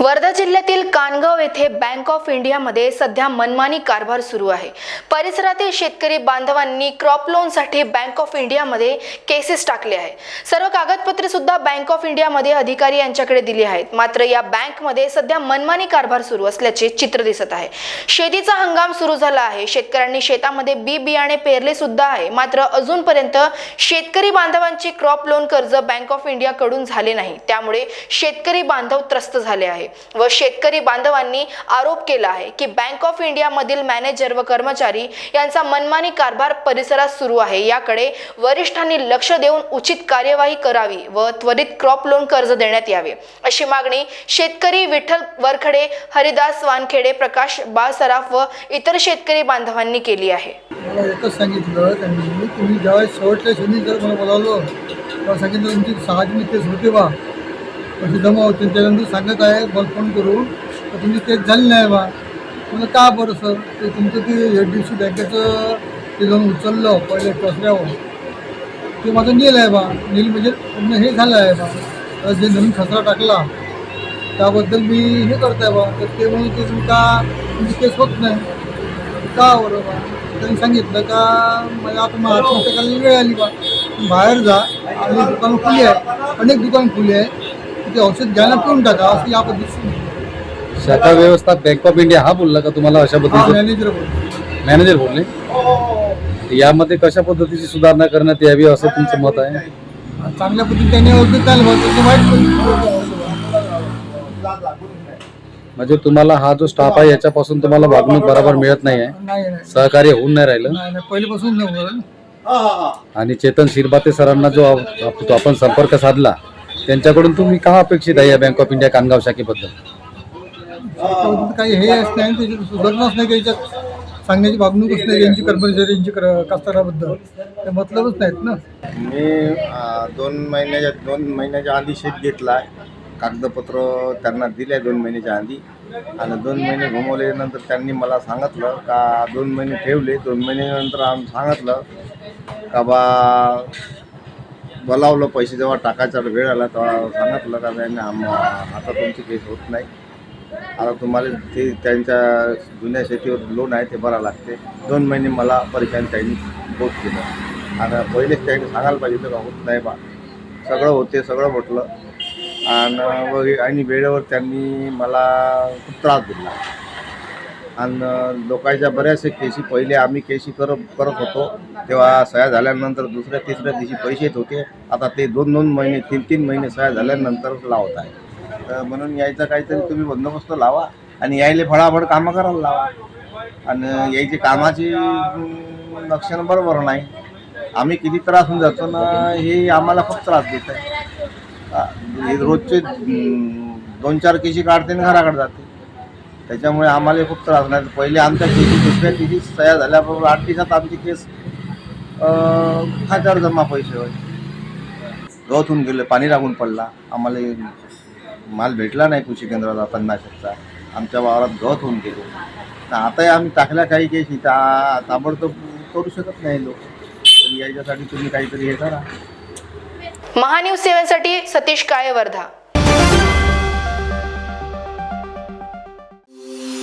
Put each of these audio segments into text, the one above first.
वर्धा जिल्ह्यातील कानगाव येथे bank of इंडियामध्ये सध्या मनमानी कारभार सुरू आहे. परिसरातील शेतकरी बांधवांनी क्रॉप लोनसाठी बँक ऑफ इंडियामध्ये केसेस टाकले आहे सर्व कागदपत्रे सुद्धा बँक ऑफ इंडियामध्ये अधिकारी यांच्याकडे दिली आहेत. मात्र या बँकमध्ये सध्या मनमानी कारभार सुरू असल्याचे चित्र दिसत आहे. शेतीचा हंगाम सुरू झाला आहे. शेतकऱ्यांनी शेतामध्ये बी बियाणे पेरले सुद्धा आहे. मात्र अजूनपर्यंत शेतकरी बांधवांची क्रॉप लोन कर्ज बँक ऑफ इंडियाकडून झाले नाही. त्यामुळे शेतकरी बांधव त्रस्त झाले आहे व शेतकरी बांधवांनी आरोप केला आहे की बँक ऑफ इंडिया मधील मॅनेजर व कर्मचारी यांचा मनमानी कारभार परिसरात सुरू आहे. याकडे वरिष्ठांनी लक्ष देऊन उचित कार्यवाही करावी व त्वरित क्रॉप लोन कर्ज देण्यात यावे. अशी मागणी शेतकरी विठ्ठल वरखडे हरिदास वानखेडे प्रकाश बाळसराफ व इतर शेतकरी बांधवांनी केली आहे. मला एकच सांगितलं त्यांनी तुम्ही ज्यावेळेस शेवटच्या शनी जर मला बोलावलं तेव्हा सांगितलं तुमची सहा मित्र होते बा पैसे जमा होते त्याच्यानंतर सांगत आहे मला फोन करून तर तुमची केस झाली नाही बा. म्हणजे का बरं सर ते तुमचं ते एच डी सी बँकेचं ते जाऊन उचललं पहिले कचऱ्यावर ते माझं नील आहे बा. नील म्हणजे पूर्ण हे झालं आहे बा. जे नवीन खसरा टाकला त्याबद्दल मी हे करत आहे बा. तर ते म्हणून ते तुमका तुमची केस होत नाही. का बरं बा? त्यांनी सांगितलं का मला आता मग आत्महत्या करायला वेळ आली बा. बाहेर जा. आणि दुकान खुली आहे. अनेक दुकान खुली आहे. औषध घ्यायला पिऊन टाका असं या पद्धतीने शाखा व्यवस्था बँक ऑफ इंडिया हा बोलला का तुम्हाला अशा हा पद्धतीचं? मॅनेजर बोलतो मॅनेजर बोलले? यामध्ये कशा पद्धतीची सुधारणा करण्यात यावी असं तुमचं मत आहे? चांगल्या पद्धतीने त्याने औषध द्यायला पाहिजे त्याचं वाईट पद्धतीने म्हणजे तुम्हाला हा जो स्टाफ आहे याच्यापासून तुम्हाला वागणूक बरोबर मिळत नाही आहे नाही नाही. सहकार्य होऊन नाही राहिलं? नाही नाही. पहिल्यापासून नाही होणार. आणि चेतन शिरबाते सरांना जो आप- आपण संपर्क साधला त्यांच्याकडून तुम्ही का अपेक्षित आहे या बँक ऑफ इंडिया कानगाव शाखेबद्दल? काही हे असं नाही त्याच्यात सुधारणाच नाही काही याच्यात सांगण्याची वागणूकच नाही यांची कर्मचारी यांची कर- कास्तकाराबद्दल. ते मतलबच नाहीत ना. मी दोन महिन्याच्या दोन महिन्याच्या आधी शेत घेतला. आहे कागदपत्र त्यांना दिले दोन महिन्याच्या आधी. आणि दोन महिने घुमवल्यानंतर त्यांनी मला सांगितलं का दोन महिने ठेवले. दोन महिन्यानंतर आम सांगितलं का बा बोलावलं पैसे जेव्हा टाकायचा वेळ आला तेव्हा सांगितलं का नाही आम आता तुमची केस होत नाही. आता तुम्हाला ते त्यांच्या जुन्या शेतीवर लोन आहे ते भरावं लागते. दोन महिने मला परीक्षाने त्यांनी होत केलं. आणि पहिलेच त्यांनी सांगायला पाहिजे होतं का होत नाही बा. सगळं होते सगळं म्हटलं. आणि आणि वेळेवर त्यांनी मला खूप त्रास दिला. आणि लोकांच्या बऱ्याचशा केसी पहिले आम्ही केसी करत करत होतो. तेव्हा सह्या झाल्यानंतर दुसऱ्या तिसऱ्या दिवशी पैसे येत होते. आता ते दोन दोन महिने तीन तीन महिने सह्या झाल्यानंतर लावत आहे. तर म्हणून यायचा काहीतरी तुम्ही बंदोबस्त लावा आणि यायले फळाफळ कामं करायला लावा. आणि यायची कामाची लक्षणं बरोबर नाही. आम्ही किती त्रास होऊन जातो ना हे आम्हाला खूप त्रास देत आहे. हे रोजचे दोन चार केशी काढते आणि घराकडे जाते. त्याच्यामुळे आम्हाला खूप त्रास नाही पहिले आमच्या केसी दुसऱ्या केसी तयार झाल्याबरोबर आठ दिवसात आमची केस खात्यावर जमा पैसे होय. गवत होऊन गेले पाणी लागून पडला. आम्हाला माल भेटला नाही कृषी केंद्राला तणनाशकचा आमच्या वावरात गवत होऊन गेले. तर आताही आम्ही टाकल्या काही केसी ता ताबडतोब करू शकत नाही लोक. तर याच्यासाठी तुम्ही काहीतरी हे करा. महान्यूज सेवेसाठी Satish Kale Wardha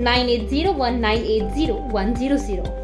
9801980100